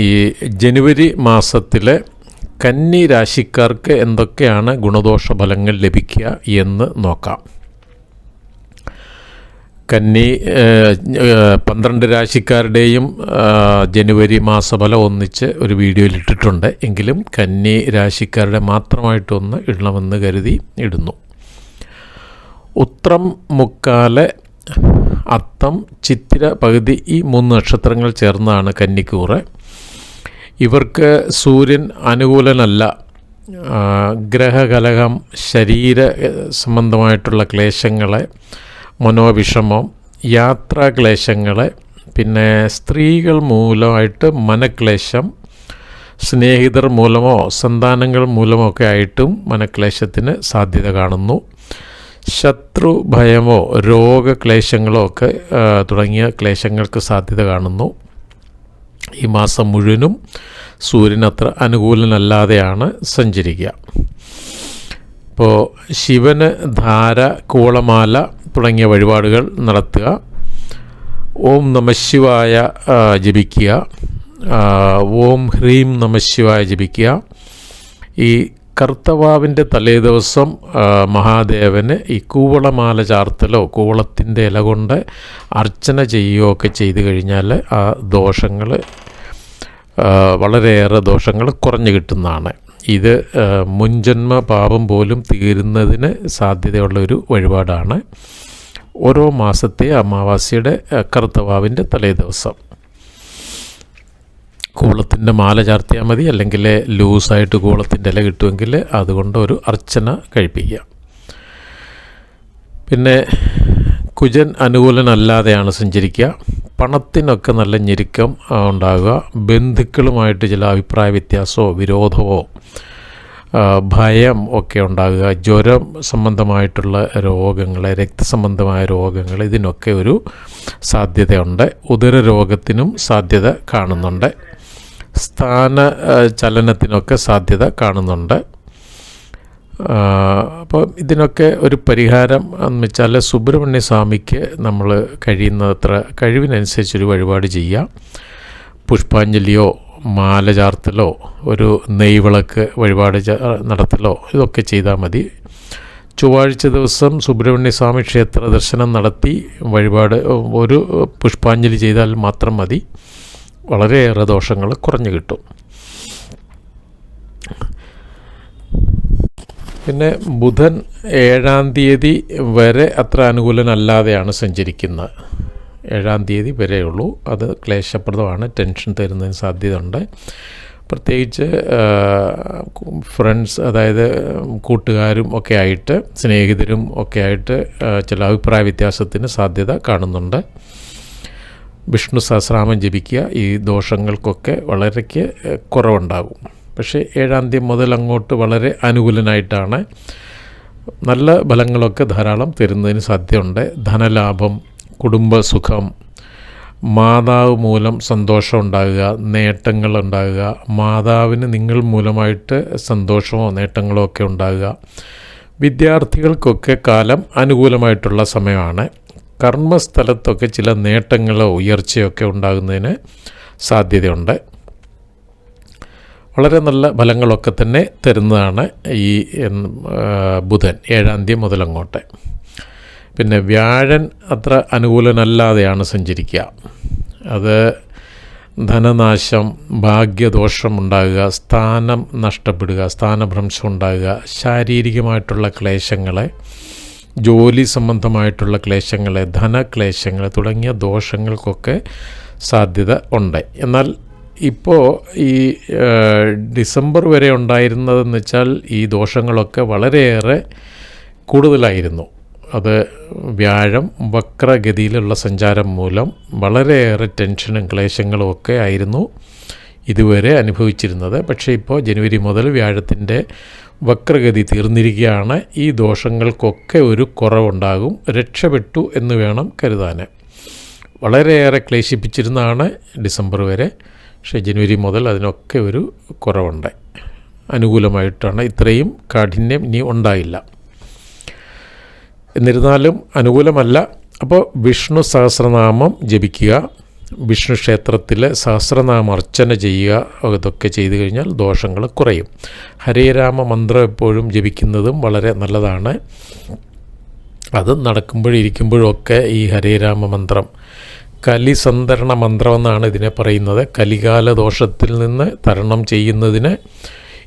ഈ ജനുവരി മാസത്തിലെ കന്നി രാശിക്കാർക്ക് എന്തൊക്കെയാണ് ഗുണദോഷ ഫലങ്ങൾ ലഭിക്കുക എന്ന് നോക്കാം. കന്നി പന്ത്രണ്ട് രാശിക്കാരുടെയും ജനുവരി മാസഫലം ഒന്നിച്ച് ഒരു വീഡിയോയിൽ ഇട്ടിട്ടുണ്ട്. എങ്കിലും കന്നി രാശിക്കാരുടെ മാത്രമായിട്ടൊന്ന് ഇടണമെന്ന് കരുതി ഇടുന്നു. ഉത്രം മുക്കാൽ അത്തം ചിത്തിര പകുതി ഈ മൂന്ന് നക്ഷത്രങ്ങൾ ചേർന്നാണ് കന്നിക്കൂറ്. ഇവർക്ക് സൂര്യൻ അനുകൂലനല്ല. ഗ്രഹകലഹം ശരീര സംബന്ധമായിട്ടുള്ള ക്ലേശങ്ങളെ മനോവിഷമം യാത്രാക്ലേശങ്ങളെ പിന്നെ സ്ത്രീകൾ മൂലമായിട്ട് മനക്ലേശം സ്നേഹിതർ മൂലമോ സന്താനങ്ങൾ മൂലമോ ഒക്കെ ആയിട്ടും മനക്ലേശത്തിന് സാധ്യത കാണുന്നു. ശത്രു ഭയമോ രോഗക്ലേശങ്ങളോ ഒക്കെ തുടങ്ങിയ ക്ലേശങ്ങൾക്ക് സാധ്യത കാണുന്നു. ഈ മാസം മുഴുവനും സൂര്യൻ അത്ര അനുകൂലനല്ലാതെയാണ് സഞ്ചരിക്കുക. അപ്പോൾ ശിവന് ധാര കൂളമാല തുടങ്ങിയ വഴിപാടുകൾ നടത്തുക. ഓം നമശിവായ ജപിക്കുക. ഓം ഹ്രീം നമശിവായ ജപിക്കുക. ഈ കർത്തവാവിന്റെ തലേദിവസം ദിവസം മഹാദേവന് ഈ കൂവളമാല ചാർത്തലോ കൂവളത്തിന്റെ ഇല കൊണ്ട് അർച്ചന ചെയ്യുകയോ ഒക്കെ ചെയ്തു കഴിഞ്ഞാൽ ആ ദോഷങ്ങൾ വളരെയേറെ ദോഷങ്ങൾ കുറഞ്ഞു കിട്ടുന്നതാണ്. ഇത് മുൻജന്മ പാപം പോലും തീരുന്നതിന് സാധ്യതയുള്ള ഒരു വഴിപാടാണ്. ഓരോ മാസത്തെ അമാവാസ്യയുടെ കർത്തവാവിന്റെ തലേ തലേദിവസം കൂളത്തിന്റെ മാല ചാർത്തിയാൽ മതി അല്ലെങ്കിൽ ലൂസായിട്ട് കൂളത്തിന്റെ ഇല കിട്ടുമെങ്കിൽ അതുകൊണ്ട് ഒരു അർച്ചന കഴിപ്പിക്കുക. പിന്നെ കുജൻ അനുകൂലനല്ലാതെയാണ് സഞ്ചരിക്കുക. പണത്തിനൊക്കെ നല്ല ഞെരുക്കം ഉണ്ടാകുക. ബന്ധുക്കളുമായിട്ട് ചില അഭിപ്രായ വ്യത്യാസമോ വിരോധമോ ഭയം ഒക്കെ ഉണ്ടാകുക. ജ്വരം സംബന്ധമായിട്ടുള്ള രോഗങ്ങൾ രക്തസംബന്ധമായ രോഗങ്ങൾ ഇതിനൊക്കെ ഒരു സാധ്യതയുണ്ട്. ഉദര രോഗത്തിനും സാധ്യത കാണുന്നുണ്ട്. സ്ഥാന ചലനത്തിനൊക്കെ സാധ്യത കാണുന്നുണ്ട്. അപ്പോൾ ഇതിനൊക്കെ ഒരു പരിഹാരം എന്ന് വെച്ചാൽ സുബ്രഹ്മണ്യ സ്വാമിക്ക് നമ്മൾ കഴിയുന്നത്ര കഴിവിനനുസരിച്ചൊരു വഴിപാട് ചെയ്യാം. പുഷ്പാഞ്ജലിയോ മാല ചാർത്തലോ ഒരു നെയ്വിളക്ക് വഴിപാട് നടത്തലോ ഇതൊക്കെ ചെയ്താൽ മതി. ചൊവ്വാഴ്ച ദിവസം സുബ്രഹ്മണ്യ സ്വാമി ക്ഷേത്ര ദർശനം നടത്തി വഴിപാട് ഒരു പുഷ്പാഞ്ജലി ചെയ്താൽ മാത്രം മതി. വളരെയേറെ ദോഷങ്ങൾ കുറഞ്ഞു കിട്ടും. പിന്നെ ബുധൻ ഏഴാം തീയതി വരെ അത്ര അനുകൂലനല്ലാതെയാണ് സഞ്ചരിക്കുന്നത്. ഏഴാം തീയതി വരെയുള്ളൂ അത് ക്ലേശപ്രദമാണ്. ടെൻഷൻ തരുന്നതിന് സാധ്യതയുണ്ട്. പ്രത്യേകിച്ച് ഫ്രണ്ട്സ് അതായത് കൂട്ടുകാരും ഒക്കെ ആയിട്ട് സ്നേഹിതരും ഒക്കെ ആയിട്ട് ചില അഭിപ്രായ വ്യത്യാസത്തിന് സാധ്യത കാണുന്നുണ്ട്. വിഷ്ണു സഹസ്രാമം ജപിക്കുക ഈ ദോഷങ്ങൾക്കൊക്കെ വളരെ കുറവുണ്ടാകും. പക്ഷേ ഏഴാം തീയതി മുതൽ അങ്ങോട്ട് വളരെ അനുകൂലനായിട്ടാണ്. നല്ല ഫലങ്ങളൊക്കെ ധാരാളം തരുന്നതിന് സാധ്യതയുണ്ട്. ധനലാഭം കുടുംബസുഖം മാതാവ് മൂലം സന്തോഷം ഉണ്ടാകുക നേട്ടങ്ങൾ ഉണ്ടാകുക മാതാവിന് നിങ്ങൾ മൂലമായിട്ട് സന്തോഷമോ നേട്ടങ്ങളോ ഒക്കെ ഉണ്ടാകുക. വിദ്യാർത്ഥികൾക്കൊക്കെ കാലം അനുകൂലമായിട്ടുള്ള സമയമാണ്. കർമ്മസ്ഥലത്തൊക്കെ ചില നേട്ടങ്ങളോ ഉയർച്ചയൊക്കെ ഉണ്ടാകുന്നതിന് സാധ്യതയുണ്ട്. വളരെ നല്ല ഫലങ്ങളൊക്കെ തന്നെ തരുന്നതാണ് ഈ ബുധൻ ഏഴാം തീയതി മുതലങ്ങോട്ട്. പിന്നെ വ്യാഴൻ അത്ര അനുകൂലനല്ലാതെയാണ് സഞ്ചരിക്കുക. അത് ധനനാശം ഭാഗ്യദോഷം ഉണ്ടാകുക സ്ഥാനം നഷ്ടപ്പെടുക സ്ഥാനഭ്രംശം ഉണ്ടാകുക ശാരീരികമായിട്ടുള്ള ക്ലേശങ്ങളെ ജോലി സംബന്ധമായിട്ടുള്ള ക്ലേശങ്ങൾ ധനക്ലേശങ്ങൾ തുടങ്ങിയ ദോഷങ്ങൾക്കൊക്കെ സാധ്യത ഉണ്ട്. എന്നാൽ ഇപ്പോൾ ഈ ഡിസംബർ വരെ ഉണ്ടായിരുന്നതെന്ന് വെച്ചാൽ ഈ ദോഷങ്ങളൊക്കെ വളരെയേറെ കൂടുതലായിരുന്നു. അത് വ്യാഴം വക്രഗതിയിലുള്ള സഞ്ചാരം മൂലം വളരെയേറെ ടെൻഷനും ക്ലേശങ്ങളും ഒക്കെ ആയിരുന്നു ഇതുവരെ അനുഭവിച്ചിരുന്നത്. പക്ഷേ ഇപ്പോൾ ജനുവരി മുതൽ വ്യാഴത്തിന്റെ വക്രഗതി തീർന്നിരിക്കുകയാണ്. ഈ ദോഷങ്ങൾക്കൊക്കെ ഒരു കുറവുണ്ടാകും. രക്ഷപ്പെട്ടു എന്ന് വേണം കരുതാൻ. വളരെയേറെ ക്ലേശിപ്പിച്ചിരുന്നതാണ് ഡിസംബർ വരെ. പക്ഷേ ജനുവരി മുതൽ അതിനൊക്കെ ഒരു കുറവുണ്ട്. അനുകൂലമായിട്ടാണ്. ഇത്രയും കാഠിന്യം ഇനി ഉണ്ടായില്ല. എന്നിരുന്നാലും അനുകൂലമല്ല. അപ്പോൾ വിഷ്ണു സഹസ്രനാമം ജപിക്കുക. വിഷ്ണു ക്ഷേത്രത്തിൽ സഹസ്രനാമ അർച്ചന ചെയ്യുക ഇതൊക്കെ ചെയ്തു കഴിഞ്ഞാൽ ദോഷങ്ങൾ കുറയും. ഹരേരാമ മന്ത്രം എപ്പോഴും ജപിക്കുന്നതും വളരെ നല്ലതാണ്. അത് നടക്കുമ്പോഴും ഇരിക്കുമ്പോഴും ഒക്കെ ഈ ഹരേരാമ മന്ത്രം. കലിസന്തരണ മന്ത്രം എന്നാണ് ഇതിനെ പറയുന്നത്. കലികാല ദോഷത്തിൽ നിന്ന് തരണം ചെയ്യുന്നതിന്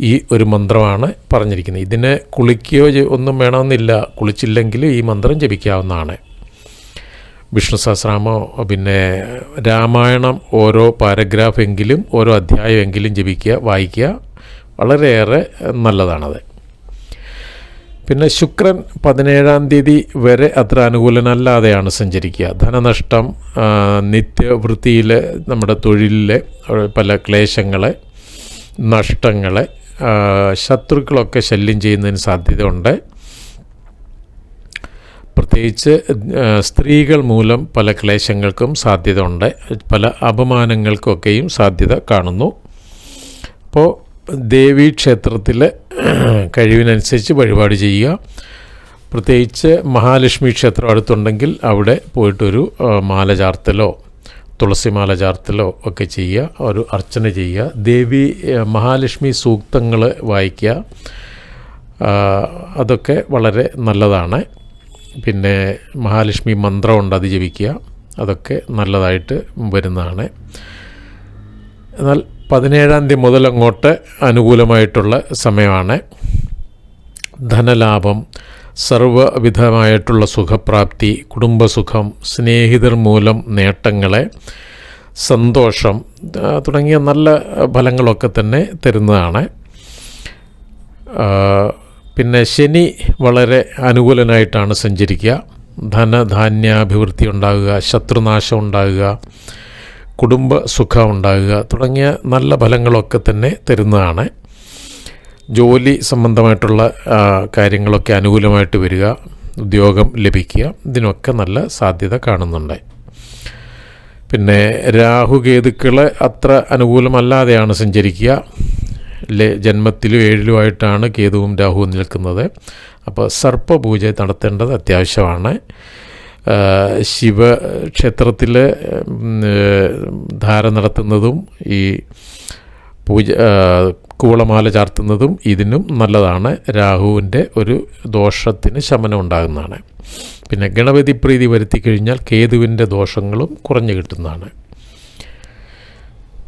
ഈ ഒരു മന്ത്രമാണ് പറഞ്ഞിരിക്കുന്നത്. ഇതിനെ കുളിക്കുകയോ ഒന്നും വേണമെന്നില്ല. കുളിച്ചില്ലെങ്കിൽ ഈ മന്ത്രം ജപിക്കാവുന്നതാണ്. വിഷ്ണു സഹസ്രാമോ പിന്നെ രാമായണം ഓരോ പാരഗ്രാഫ് എങ്കിലും ഓരോ അധ്യായമെങ്കിലും ജപിക്കുക വായിക്കുക. വളരെയേറെ നല്ലതാണത്. പിന്നെ ശുക്രൻ പതിനേഴാം തീയതി വരെ അത്ര അനുകൂലനല്ലാതെയാണ് സഞ്ചരിക്കുക. ധനനഷ്ടം നിത്യവൃത്തിയിൽ നമ്മുടെ തൊഴിലിലെ പല ക്ലേശങ്ങളെ നഷ്ടങ്ങളെ ശത്രുക്കളൊക്കെ ശല്യം ചെയ്യുന്നതിന് സാധ്യതയുണ്ട്. പ്രത്യേകിച്ച് സ്ത്രീകൾ മൂലം പല ക്ലേശങ്ങൾക്കും സാധ്യത ഉണ്ട് പല അപമാനങ്ങൾക്കൊക്കെയും സാധ്യത കാണുന്നു. അപ്പോൾ ദേവീക്ഷേത്രത്തിൽ കഴിവിനനുസരിച്ച് വഴിപാട് ചെയ്യുക. പ്രത്യേകിച്ച് മഹാലക്ഷ്മി ക്ഷേത്രം അടുത്തുണ്ടെങ്കിൽ അവിടെ പോയിട്ടൊരു മാല ചാർത്തലോ തുളസി മാല ചാർത്തലോ ഒക്കെ ചെയ്യുക. ഒരു അർച്ചന ചെയ്യുക. ദേവി മഹാലക്ഷ്മി സൂക്തങ്ങൾ വായിക്കുക. അതൊക്കെ വളരെ നല്ലതാണ്. പിന്നെ മഹാലക്ഷ്മി മന്ത്രമുണ്ട് അത് ജപിക്കുക. അതൊക്കെ നല്ലതായിട്ട് വരുന്നതാണ്. എന്നാൽ പതിനേഴാം തീയതി മുതൽ അങ്ങോട്ട് അനുകൂലമായിട്ടുള്ള സമയമാണ്. ധനലാഭം സർവവിധമായിട്ടുള്ള സുഖപ്രാപ്തി കുടുംബസുഖം സ്നേഹിതർ മൂലം നേട്ടങ്ങളെ സന്തോഷം തുടങ്ങിയ നല്ല ഫലങ്ങളൊക്കെ തന്നെ തരുന്നതാണ്. പിന്നെ ശനി വളരെ അനുകൂലനായിട്ടാണ് സഞ്ചരിക്കുക. ധനധാന്യാഭിവൃദ്ധി ഉണ്ടാകുക ശത്രുനാശം ഉണ്ടാകുക കുടുംബ സുഖം ഉണ്ടാകുക തുടങ്ങിയ നല്ല ഫലങ്ങളൊക്കെ തന്നെ തരുന്നതാണ്. ജോലി സംബന്ധമായിട്ടുള്ള കാര്യങ്ങളൊക്കെ അനുകൂലമായിട്ട് വരിക ഉദ്യോഗം ലഭിക്കുക ഇതിനൊക്കെ നല്ല സാധ്യത കാണുന്നുണ്ട്. പിന്നെ രാഹുകേതുക്കൾ അത്ര അനുകൂലമല്ലാതെയാണ് സഞ്ചരിക്കുക. ജന്മത്തിലും ഏഴിലുമായിട്ടാണ് കേതുവും രാഹുവും നിൽക്കുന്നത്. അപ്പോൾ സർപ്പപൂജ നടത്തേണ്ടത് അത്യാവശ്യമാണ്. ശിവക്ഷേത്രത്തിൽ ധാര നടത്തുന്നതും ഈ പൂജ കൂളമാല ചാർത്തുന്നതും ഇതിനും നല്ലതാണ്. രാഹുവിന്റെ ഒരു ദോഷത്തിന് ശമനം ഉണ്ടാകുന്നതാണ്. പിന്നെ ഗണപതി പ്രീതി വരുത്തി കഴിഞ്ഞാൽ കേതുവിന്റെ ദോഷങ്ങളും കുറഞ്ഞു കിട്ടുന്നതാണ്.